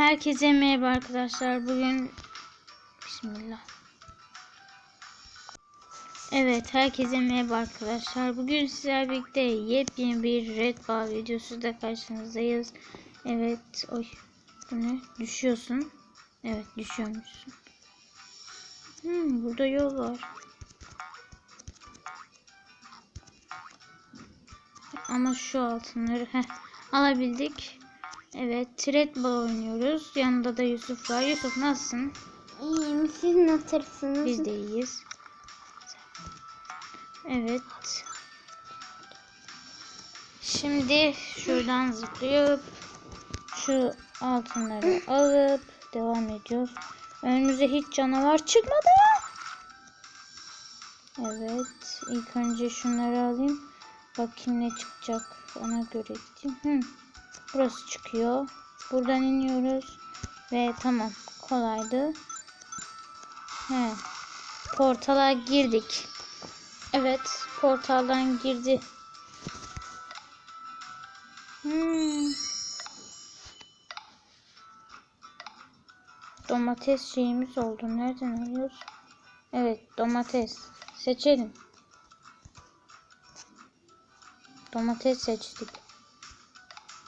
Herkese merhaba arkadaşlar. Bugün Bismillah. Evet, herkese merhaba arkadaşlar. Bugün sizlerle birlikte yepyeni bir Red Ball videosu da karşınızdayız. Evet, oy. Bu? Düşüyorsun. Evet, düşüyormuşsun. Hmm, burada yol var. Ama şu altınları heh, alabildik. Evet, Ball oynuyoruz. Yanında da Yusuf var. Yusuf nasılsın? İyiyim. Siz nasılsınız? Biz de iyiyiz. Evet. Şimdi şuradan zıplayıp şu altınları alıp devam ediyoruz. Önümüze hiç canavar çıkmadı. Evet. ilk önce şunları alayım. Bakayım ne çıkacak. Ona göre gideyim. Hı. Burası çıkıyor. Buradan iniyoruz. Ve tamam. Kolaydı. He. Portala girdik. Evet. Portaldan girdi. Hmm. Domates şeyimiz oldu. Nereden alıyoruz? Evet. Domates. Seçelim. Domates seçtik.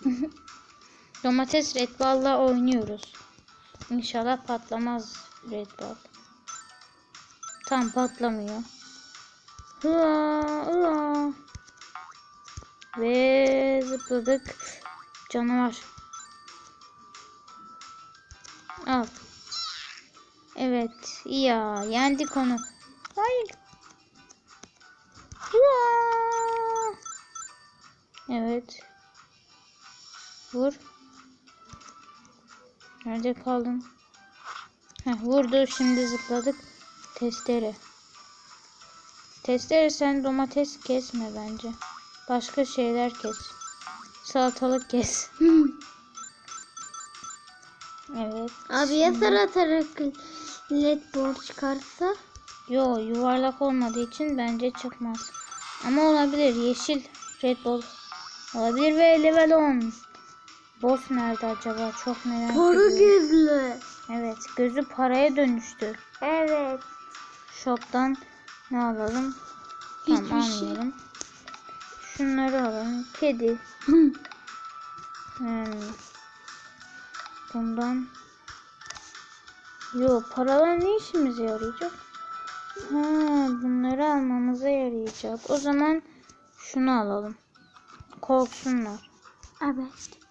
Domates Red Ball'la oynuyoruz. İnşallah patlamaz Red Ball. Tam patlamıyor. Hıa, hıa. Ve zıpladık. Canavar. Al. Evet. Ya yendik onu. Hayır. Hıa. Evet. Vur. Nerede kaldın? Heh, vurdu. Şimdi zıpladık. Testere. Testere sen domates kesme bence. Başka şeyler kes. Salatalık kes. evet. Abi ya saratarak led ball çıkarsa? Yo yuvarlak olmadığı için bence çıkmaz. Ama olabilir. Yeşil Red Bull olabilir ve level 10. Boss nerede acaba? Çok merak Para ediyorum. gözlü. Evet. Gözü paraya dönüştü. Evet. Shop'tan ne alalım? Hiçbir tamam şey. almayalım. Şunları alalım. Kedi. Hmm. Bundan Yo paralar ne işimize yarayacak? Ha, bunları almamıza yarayacak. O zaman şunu alalım. Korksunlar. Evet.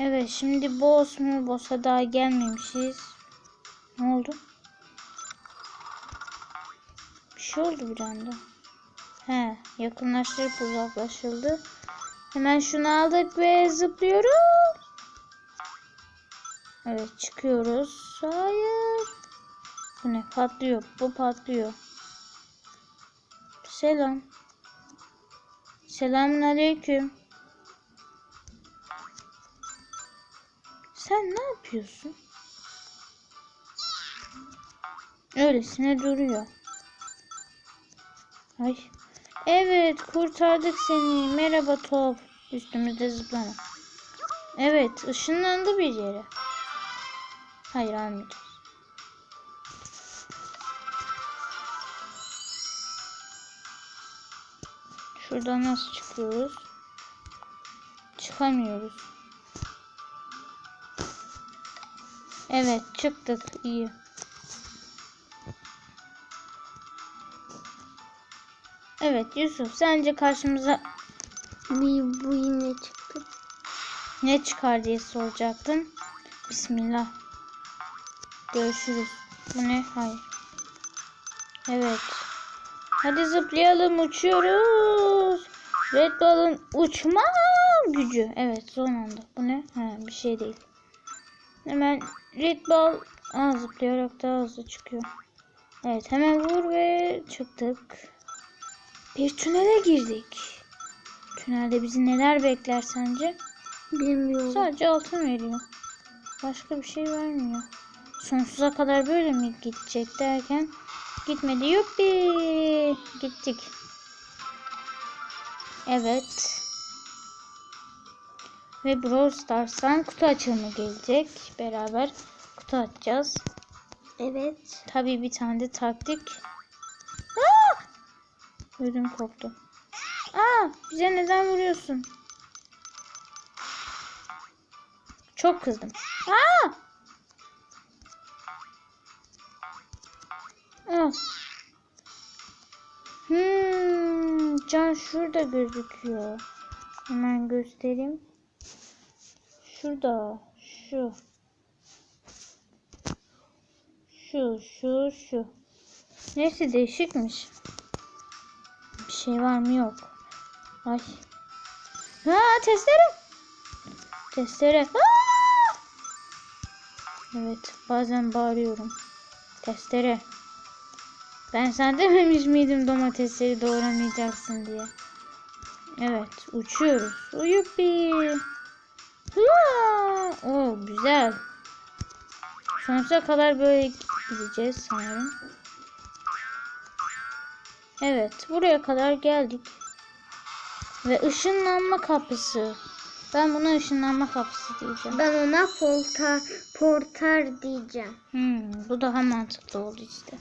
Evet şimdi boss mu? Boss'a daha gelmemişiz. Ne oldu? Bir şey oldu bir anda. He yakınlaştırıp uzaklaşıldı. Hemen şunu aldık ve zıplıyoruz. Evet çıkıyoruz. Hayır. Bu ne? Patlıyor. Bu patlıyor. Selam. Selamun aleyküm. Sen ne yapıyorsun? Öylesine duruyor. Ay. Evet kurtardık seni. Merhaba top. Üstümüzde zıplama. Evet ışınlandı bir yere. Hayır almayacağız. Şuradan nasıl çıkıyoruz? Çıkamıyoruz. Evet çıktık iyi. Evet Yusuf sence karşımıza Bir bu yine çıktı. ne çıkar diye soracaktın. Bismillah. Görüşürüz. Bu ne? Hayır. Evet. Hadi zıplayalım uçuyoruz. Red Bull'un uçma gücü. Evet son anda. Bu ne? Ha, bir şey değil. Hemen Red Bull Aa, zıplayarak daha hızlı çıkıyor. Evet hemen vur ve çıktık. Bir tünele girdik. Tünelde bizi neler bekler sence? Bilmiyorum. Sadece altın veriyor. Başka bir şey vermiyor. Sonsuza kadar böyle mi gidecek derken gitmedi. Yuppi. Gittik. Evet. Ve Brawl Stars'tan kutu açılımı gelecek. Beraber kutu açacağız. Evet. Tabii bir tane de taktik. Aa! Ödüm koptu. Aa, bize neden vuruyorsun? Çok kızdım. Aa! Aa. Hmm, can şurada gözüküyor. Hemen göstereyim. Şurada. Şu. Şu, şu, şu. Neyse değişikmiş. Bir şey var mı yok. Ay. Ha testere. Testere. Evet bazen bağırıyorum. Testere. Ben sen dememiş miydim domatesleri doğramayacaksın diye. Evet uçuyoruz. Uyupi. Hua! Oo güzel. Sonsuza kadar böyle gideceğiz sanırım. Evet, buraya kadar geldik. Ve ışınlanma kapısı. Ben buna ışınlanma kapısı diyeceğim. Ben ona portar, portar diyeceğim. Hmm, bu daha mantıklı oldu işte.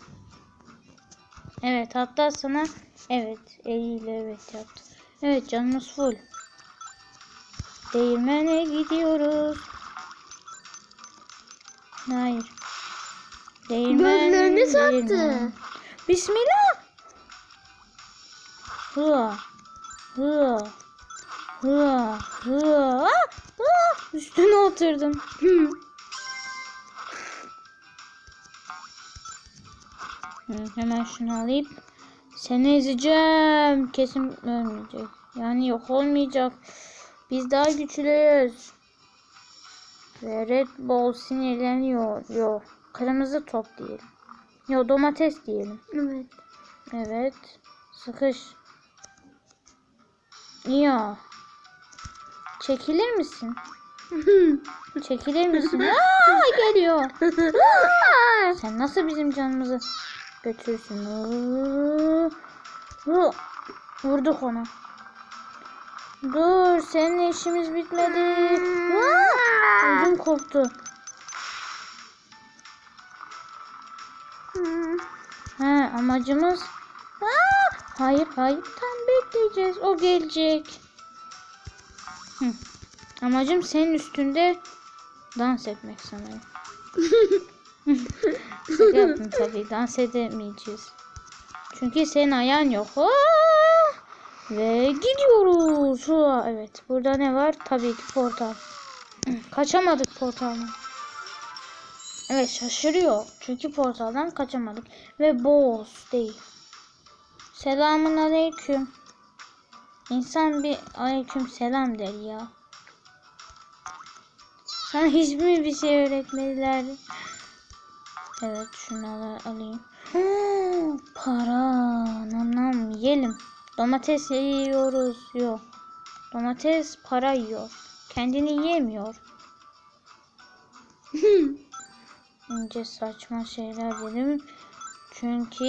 Evet, hatta sana evet eliyle evet yaptı. Evet, canımız full. Değirmene gidiyoruz. Hayır. Değirmen, Gözlerini sattı. Bismillah. Hıa. Hıa. Hıa. Hıa. Üstüne oturdum. Hı, hemen şunu alayım. Seni ezeceğim. Kesin ölmeyecek. Yani yok olmayacak. Biz daha güçlüyüz. Ve Red Bull sinirleniyor. Yok. Kırmızı top diyelim. Yok domates diyelim. Evet. Evet. Sıkış. Ya. Çekilir misin? Çekilir misin? Aa, geliyor. Aa, sen nasıl bizim canımızı götürürsün? Vurduk ona. Dur, senin işimiz bitmedi. Ödüm koptu. Ha, amacımız... Hayır, hayır. Tam bekleyeceğiz. O gelecek. Hı. Amacım senin üstünde dans etmek sanırım. Şaka yaptım tabii. Dans edemeyeceğiz. Çünkü senin ayağın yok. Aa! Ve gidiyoruz. Aa, evet. Burada ne var? Tabii ki portal. Kaçamadık portaldan. Evet şaşırıyor. Çünkü portaldan kaçamadık. Ve boss değil. Selamun aleyküm. İnsan bir aleyküm selam der ya. Sana hiç mi bir şey öğretmediler? Evet şunu al- alayım. Hmm, para. Nam nam yiyelim. Domates yiyoruz. Yok. Domates para yiyor. Kendini yiyemiyor. İnce saçma şeyler dedim. Çünkü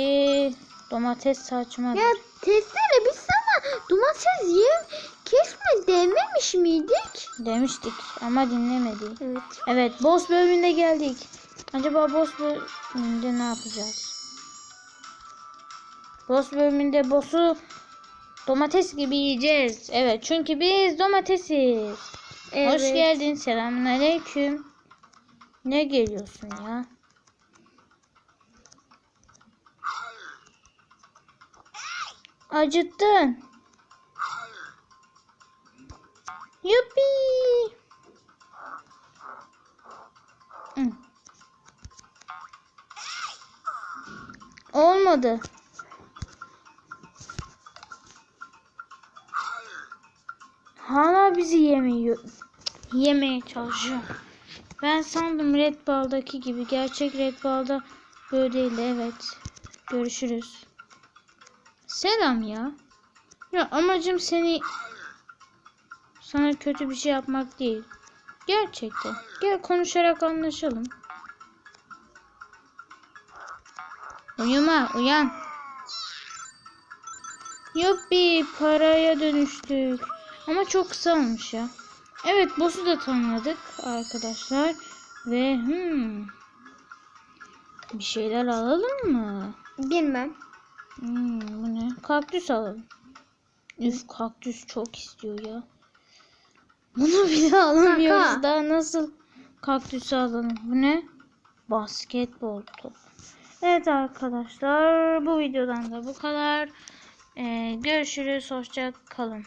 domates saçmadır. Ya testere biz sana domates yem kesme dememiş miydik? Demiştik ama dinlemedi. Evet. Evet boss bölümünde geldik. Acaba boss bölümünde ne yapacağız? Boss bölümünde boss'u domates gibi yiyeceğiz. Evet çünkü biz domatesiz. Evet. Hoş geldin. Selamünaleyküm. Ne geliyorsun ya? Acıttın. Yuppi. Olmadı. Hala bizi yemiyor. Yemeye çalışıyor. Ben sandım Red Ball'daki gibi. Gerçek Red Ball'da böyle değildi. Evet. Görüşürüz. Selam ya. Ya amacım seni sana kötü bir şey yapmak değil. Gerçekten. Gel konuşarak anlaşalım. Uyuma, uyan. Yuppi, paraya dönüştük. Ama çok kısa olmuş ya. Evet boss'u da tanıdık arkadaşlar. Ve hmm, bir şeyler alalım mı? Bilmem. Hmm, bu ne? Kaktüs alalım. Üf kaktüs çok istiyor ya. Bunu bile alamıyoruz Kaka. daha nasıl kaktüsü alalım. Bu ne? Basketbol topu. Evet arkadaşlar bu videodan da bu kadar. Ee, görüşürüz. Hoşça kalın.